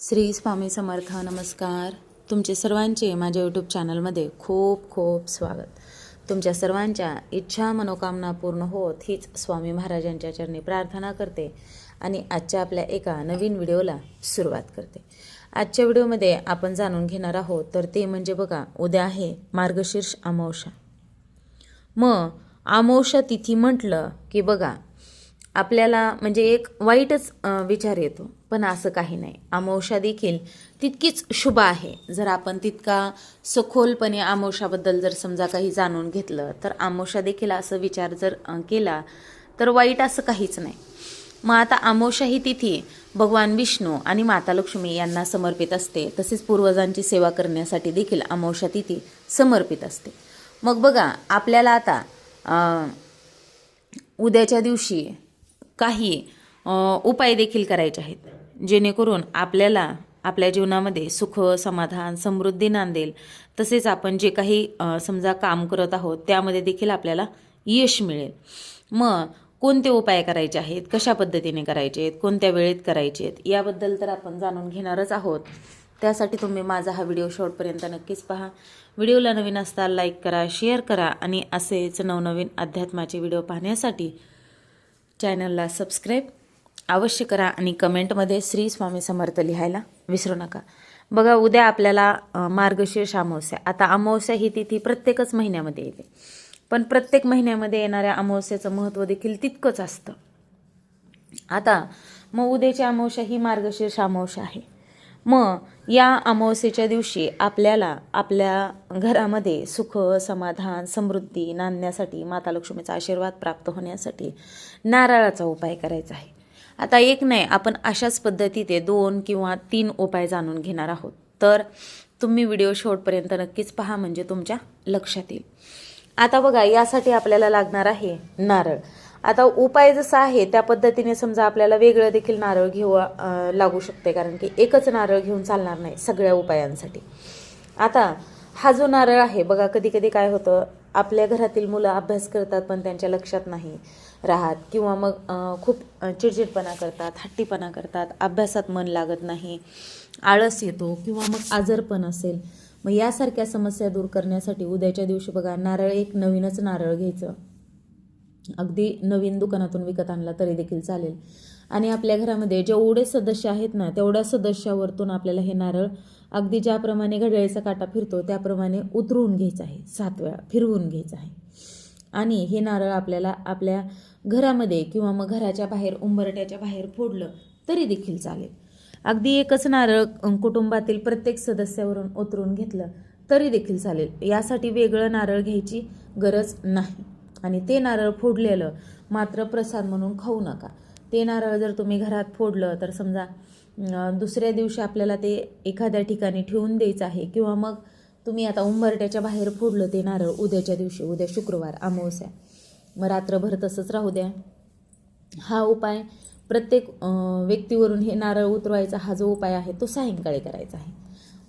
श्री स्वामी समर्थ नमस्कार. तुमचे सर्वांचे माझ्या यूट्यूब चॅनलमध्ये खूप खूप स्वागत. तुमच्या सर्वांच्या इच्छा मनोकामना पूर्ण होत हीच स्वामी महाराजांच्या चरणी प्रार्थना करते आणि आजच्या आपल्या एका नवीन व्हिडिओला सुरुवात करते. आजच्या व्हिडिओमध्ये आपण जाणून घेणार आहोत तर ते म्हणजे बघा उद्या आहे मार्गशीर्ष अमावशा मग अमावशा तिथी म्हटलं की बघा आपल्याला म्हणजे एक वाईटच विचार येतो. पण असं काही नाही. अमावस्या देखील तितकीच शुभ आहे. जर आपण तितका सखोलपणे अमावस्याबद्दल जर समजा काही जाणून घेतलं तर अमावस्या देखील असं विचार जर केला तर वाईट असं काहीच नाही. मग आता आमोशा ही तिथी भगवान विष्णू आणि माता लक्ष्मी यांना समर्पित असते. तसेच पूर्वजांची सेवा करण्यासाठी देखील अमावशा तिथी समर्पित असते. मग बघा आपल्याला आता उद्याच्या दिवशी काही उपाय देखील करायचे आहेत. जेणेकरून आपल्याला आपल्या जीवनामध्ये सुख समाधान समृद्धी नांदेल. तसेच आपण जे काही समजा काम करत आहोत त्यामध्ये देखील आपल्याला यश मिळेल. मग कोणते उपाय करायचे आहेत? कशा पद्धतीने करायचे आहेत? कोणत्या वेळेत करायचे आहेत? याबद्दल तर आपण जाणून घेणारच आहोत. त्यासाठी तुम्ही माझा हा व्हिडिओ शॉर्टपर्यंत नक्कीच पहा. व्हिडिओला नवीन असता लाईक करा शेअर करा आणि असेच नवनवीन अध्यात्माचे व्हिडिओ पाहण्यासाठी चॅनलला सबस्क्राईब अवश्य करा आणि कमेंटमध्ये श्री स्वामी समर्थ लिहायला विसरू नका. बघा उद्या आपल्याला मार्गशीर्ष अमावस्या. आता अमावस्या ही तिथी प्रत्येकच महिन्यामध्ये येते. पण प्रत्येक महिन्यामध्ये येणाऱ्या अमावस्याचं महत्त्व देखील तितकंच असतं. आता मग उद्याची अमावस्या ही मार्गशीर्ष अमावस्या आहे. मग या अमावस्येच्या दिवशी आपल्याला आपल्या घरामध्ये सुख समाधान समृद्धी नांदण्यासाठी माता लक्ष्मीचा आशीर्वाद प्राप्त होण्यासाठी नारळाचा उपाय करायचा आहे. आता एक नाही आपण अशाच पद्धतीचे दोन किंवा तीन उपाय जाणून घेणार आहोत. तर तुम्ही व्हिडिओ शेवटपर्यंत नक्कीच पहा म्हणजे तुमच्या लक्षात येईल. आता बघा यासाठी आपल्याला लागणार आहे नारळ. आता उपाय जसा आहे त्या पद्धतीने समजा आपल्याला वेगळं देखील नारळ घेऊ लागू शकते. कारण की एकच नारळ घेऊन चालणार नाही सगळ्या उपायांसाठी. आता हा जो नारळ आहे बघा कधी कधी काय होतं आपल्या घरातील मुलं अभ्यास करतात पण त्यांच्या लक्षात नाही राहत. किंवा मग खूप चिडचिडपणा करतात हट्टीपणा करतात अभ्यासात मन लागत नाही आळस येतो किंवा मग आजारपण असेल. मग यासारख्या समस्या दूर करण्यासाठी उद्याच्या दिवशी बघा नारळ एक नवीनच नारळ घ्यायचं. अगदी नवीन दुकानातून विकत आणला तरी देखील चालेल. आणि आपल्या घरामध्ये जेवढे सदस्य आहेत ना तेवढ्या सदस्यावरतून आपल्याला हे नारळ अगदी ज्याप्रमाणे घड्याळीचा काटा फिरतो त्याप्रमाणे उतरवून घ्यायचं आहे. सात वेळा फिरवून घ्यायचं आहे. आणि हे नारळ आपल्याला आपल्या घरामध्ये किंवा मग घराच्या बाहेर उंबरट्याच्या बाहेर फोडलं तरी देखील चालेल. अगदी एकच नारळ कुटुंबातील प्रत्येक सदस्यावरून उतरून घेतलं तरी देखील चालेल. यासाठी वेगळं नारळ घ्यायची गरज नाही. आणि ते नारळ फोडलेलं मात्र प्रसाद म्हणून खाऊ नका. ते नारळ जर तुम्ही घरात फोडलं तर समजा दुसऱ्या दिवशी आपल्याला ते एखाद्या ठिकाणी ठेवून द्यायचं आहे किंवा मग तुम्ही आता उंबरट्याच्या बाहेर फोडलं ते नारळ उद्याच्या दिवशी उद्या शुक्रवार अमावस्या मग रात्रभर तसंच राहू द्या. हा उपाय प्रत्येक व्यक्तीवरून हे नारळ उतरवायचा हा जो उपाय आहे तो सायंकाळी करायचा आहे.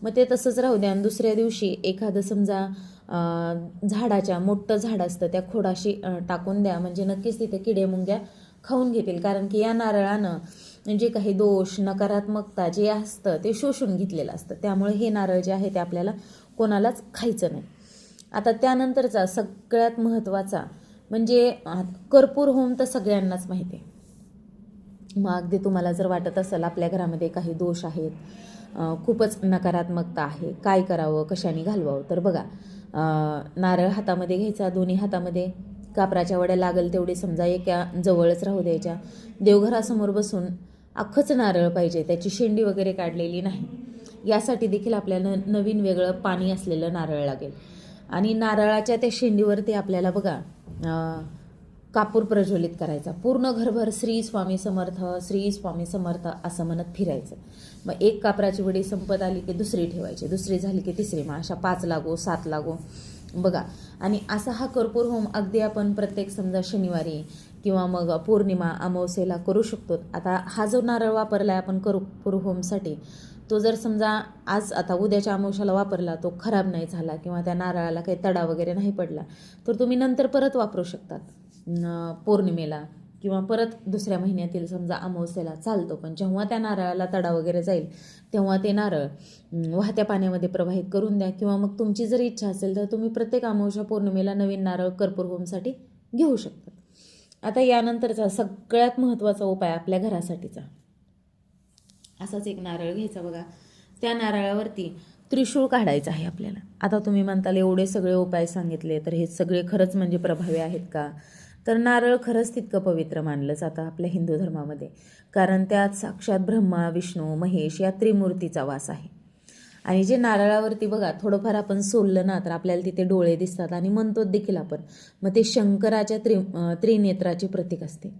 मग ते तसंच राहू द्या. आणि दुसऱ्या दिवशी एखादं समजा झाडाच्या मोठं झाड असतं त्या खोडाशी टाकून द्या. म्हणजे नक्कीच तिथे किडे मुंग्या खाऊन घेतील. कारण की या नारळानं जे काही दोष नकारात्मकता जे असतं ते शोषून घेतलेलं असतं. त्यामुळे हे नारळ जे आहे ते आपल्याला कोणालाच खायचं नाही. आता त्यानंतरचा सगळ्यात महत्त्वाचा म्हणजे कर्पूर होम तर सगळ्यांनाच माहिती आहे. मग अगदी तुम्हाला जर वाटत असेल आपल्या घरामध्ये काही दोष आहेत खूपच नकारात्मकता आहे. काय करावं कशाने घालवावं? तर बघा नारळ हातामध्ये घ्यायचा दोन्ही हातामध्ये कापराच्या वड्या लागेल तेवढे समजा एका जवळच राहू द्यायच्या. देवघरासमोर बसून अख्खंच नारळ पाहिजे त्याची शेंडी वगैरे काढलेली नाही. यासाठी देखील आपल्याला नवीन वेगळं पाणी असलेलं नारळ लागेल. आणि नारळाच्या त्या शेंडीवरती आपल्याला बघा कापूर प्रज्वलित करायचा. पूर्ण घरभर श्री स्वामी समर्थ श्री स्वामी समर्थ असं म्हणत फिरायचं. मग एक कापराची वडी संपत आली की दुसरी ठेवायची. दुसरी झाली की तिसरी. मग अशा पाच लागो सात लागो. बघा. आणि असा हा कर्पूर होम अगदी आपण प्रत्येक समजा शनिवारी किंवा मग पौर्णिमा अमावस्येला करू शकतो. आता हा जो नारळ वापरला आहे आपण कर्पूर होमसाठी तो जर समजा आज आता उद्याच्या अमावश्याला वापरला तो खराब नाही झाला किंवा त्या नारळाला काही तडा वगैरे नाही पडला तर तुम्ही नंतर परत वापरू शकतात. पौर्णिमेला किंवा परत दुसऱ्या महिन्यातील समजा अमावस्येला चालतो. पण जेव्हा त्या नारळाला तडा वगैरे जाईल तेव्हा ते नारळ वाहत्या पाण्यामध्ये प्रवाहित करून द्या. किंवा मग तुमची जर इच्छा असेल तर तुम्ही प्रत्येक अमावस्या पौर्णिमेला नवीन नारळ कर्पूर होमसाठी घेऊ शकता. आता यानंतरचा सगळ्यात महत्त्वाचा उपाय आपल्या घरासाठीचा. असाच एक नारळ घ्यायचा बघा. त्या नारळावरती त्रिशूळ काढायचं आहे आपल्याला. आता तुम्ही म्हणताल एवढे सगळे उपाय सांगितले तर हे सगळे खरंच म्हणजे प्रभावी आहेत का? तर नारळ खरंच तितकं पवित्र मानलं जातं आपल्या हिंदू धर्मामध्ये कारण त्यात साक्षात ब्रह्मा विष्णू महेश या त्रिमूर्तीचा वास आहे. आणि जे नारळावरती बघा थोडंफार आपण सोललं ना तर आपल्याला तिथे डोळे दिसतात आणि म्हणतो देखील आपण मग ते शंकराच्या त्रि त्रिनेत्राचे प्रतीक असते.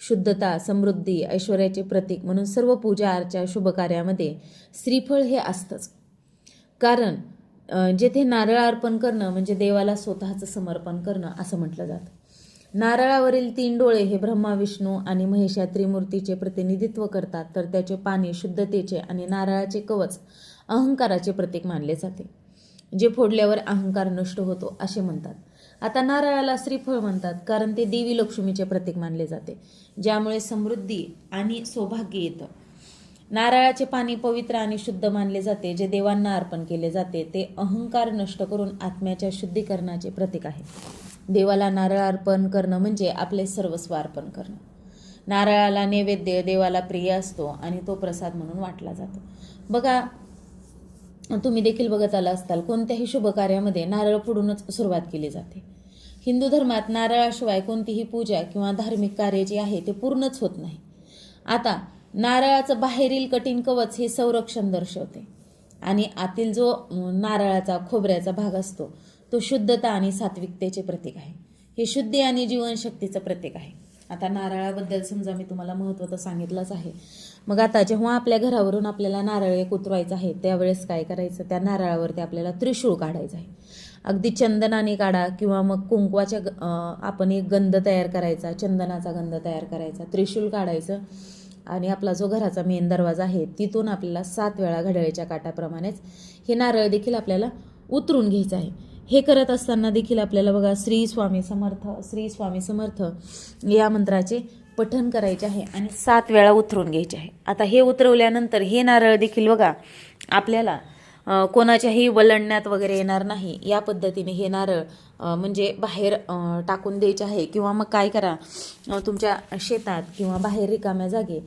शुद्धता समृद्धी ऐश्वर्याचे प्रतीक म्हणून सर्व पूजा अर्चा शुभकार्यामध्ये श्रीफळ हे असतंच. कारण जेथे नारळ अर्पण करणं म्हणजे देवाला स्वतःचं समर्पण करणं असं म्हटलं जातं. नारळावरील तीन डोळे हे ब्रह्मा विष्णू आणि महेश या त्रिमूर्तीचे प्रतिनिधित्व करतात तर त्याचे पाणी शुद्धतेचे आणि नारळाचे कवच अहंकाराचे प्रतीक मानले जाते जे फोडल्यावर अहंकार नष्ट होतो असे म्हणतात. आता नारळाला श्रीफळ म्हणतात कारण ते देवी लक्ष्मीचे प्रतीक मानले जाते ज्यामुळे समृद्धी आणि सौभाग्य येतं. नारळाचे पाणी पवित्र आणि शुद्ध मानले जाते जे देवांना अर्पण केले जाते ते अहंकार नष्ट करून आत्म्याच्या शुद्धीकरणाचे प्रतीक आहे. देवाला नारळ अर्पण करणं म्हणजे आपले सर्वस्व अर्पण करणं. नारळाला नैवेद्य देवाला प्रिय असतो आणि तो प्रसाद म्हणून वाटला जातो. बघा तुम्ही देखील बघत आला असताल कोणत्याही शुभ कार्यामध्ये नारळ फोडूनच सुरुवात केली जाते. हिंदू धर्मात नारळाशिवाय कोणतीही पूजा किंवा धार्मिक कार्य जे आहे ते पूर्णच होत नाही. आता नारळाचं बाहेरील कठीण कवच हे संरक्षण दर्शवते. आणि आतील जो नारळाचा खोबऱ्याचा भाग असतो तो शुद्धता आणि सात्विकतेचे प्रतीक आहे. हे शुद्धी आणि जीवनशक्तीचं प्रतीक आहे. आता नारळाबद्दल समजा मी तुम्हाला महत्त्व तर सांगितलंच आहे. मग आता जेव्हा आपल्या घरावरून आपल्याला नारळ एक उतरवायचं आहे त्यावेळेस काय करायचं? त्या नारळावरती आपल्याला त्रिशूळ काढायचं आहे. अगदी चंदनाने काढा किंवा मग कुंकवाच्या ग- आपण एक गंध तयार करायचा चंदनाचा गंध तयार करायचा त्रिशूळ काढायचं आणि आपला जो घराचा मेन दरवाजा आहे तिथून आपल्याला सात वेळा घड्याळीच्या काटाप्रमाणेच हे नारळ देखील आपल्याला उतरून घ्यायचं आहे. हे करत असताना देखील आपल्याला बघा श्री स्वामी समर्थ श्री स्वामी समर्थ या मंत्राचे पठण करायचे आहे आणि सात वेळा उतरून घ्यायचे आहे. आता हे उतरवल्यानंतर हे नारळ देखील बघा आपल्याला कोणाच्याही वलंडण्यात वगैरे येणार नाही. या पद्धतीने हे नारळ म्हणजे बाहेर टाकून द्यायचे आहे किंवा मग काय करा तुमच्या शेतात किंवा बाहेर रिकाम्या जागे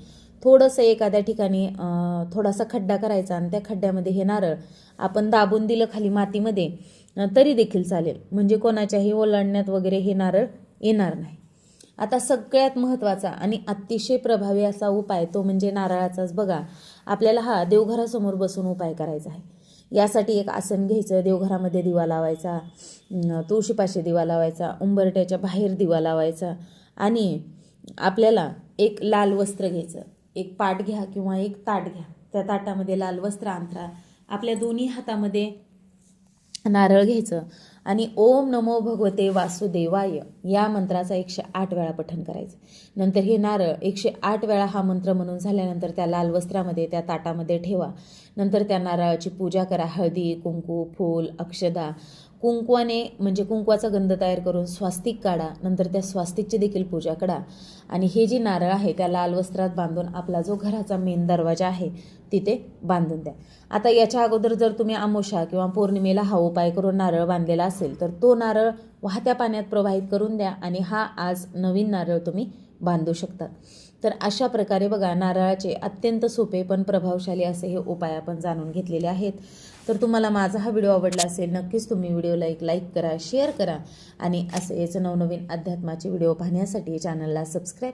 थोडंसं एखाद्या ठिकाणी थोडासा खड्डा करायचा आणि त्या खड्ड्यामध्ये हे नारळ आपण दाबून दिलं खाली मातीमध्ये तरी देखील चालेल. म्हणजे कोणाच्याही ओलांडण्यात वगैरे हे नारळ येणार नाही. आता सगळ्यात महत्त्वाचा आणि अतिशय प्रभावी असा उपाय तो म्हणजे नारळाचाच बघा. आपल्याला हा देवघरासमोर बसून उपाय करायचा आहे. यासाठी एक आसन घ्यायचं देवघरामध्ये दिवा लावायचा तुळशीपाशी दिवा लावायचा उंबरट्याच्या बाहेर दिवा लावायचा आणि आपल्याला एक लाल वस्त्र घ्यायचं. एक पाट घ्या किंवा एक ताट घ्या. त्या ताटामध्ये लाल वस्त्र अंतरा आपल्या दोन्ही हातामध्ये नारळ घ्यायचं. आणि ओम नमो भगवते वासुदेवाय या मंत्राचा एकशे आठ वेळा पठण करायचं. नंतर हे नारळ एकशे आठ वेळा हा मंत्र म्हणून झाल्यानंतर त्या लाल वस्त्रामध्ये त्या ताटामध्ये ठेवा. नंतर त्या नारळाची पूजा करा. हळदी कुंकू फूल अक्षदा. कुंकवाने म्हणजे कुंकवाचा गंध तयार करून स्वास्तिक काढा. नंतर त्या स्वास्तिकची देखील पूजा करा. आणि हे जे नारळ आहे त्या लाल वस्त्रात बांधून आपला जो घराचा मेन दरवाजा आहे तिथे बांधून द्या. आता याच्या अगोदर जर तुम्ही आमोशा किंवा पौर्णिमेला हा उपाय करून नारळ बांधलेला असेल तर तो नारळ वाहत्या पाण्यात प्रवाहित करून द्या आणि हा आज नवीन नारळ तुम्ही बांधू शकतात तर अशा प्रकारे बघा नारळाचे अत्यंत सोपे पण प्रभावशाली असे हे उपाय आपण जाणून घेतलेले आहेत. तर तुम्हाला माझा हा व्हिडिओ आवडला असेल नक्कीच तुम्ही व्हिडिओला एक लाईक करा शेअर करा आणि असेच नवनवीन अध्यात्माचे व्हिडिओ पाहण्यासाठी चॅनलला सबस्क्राईब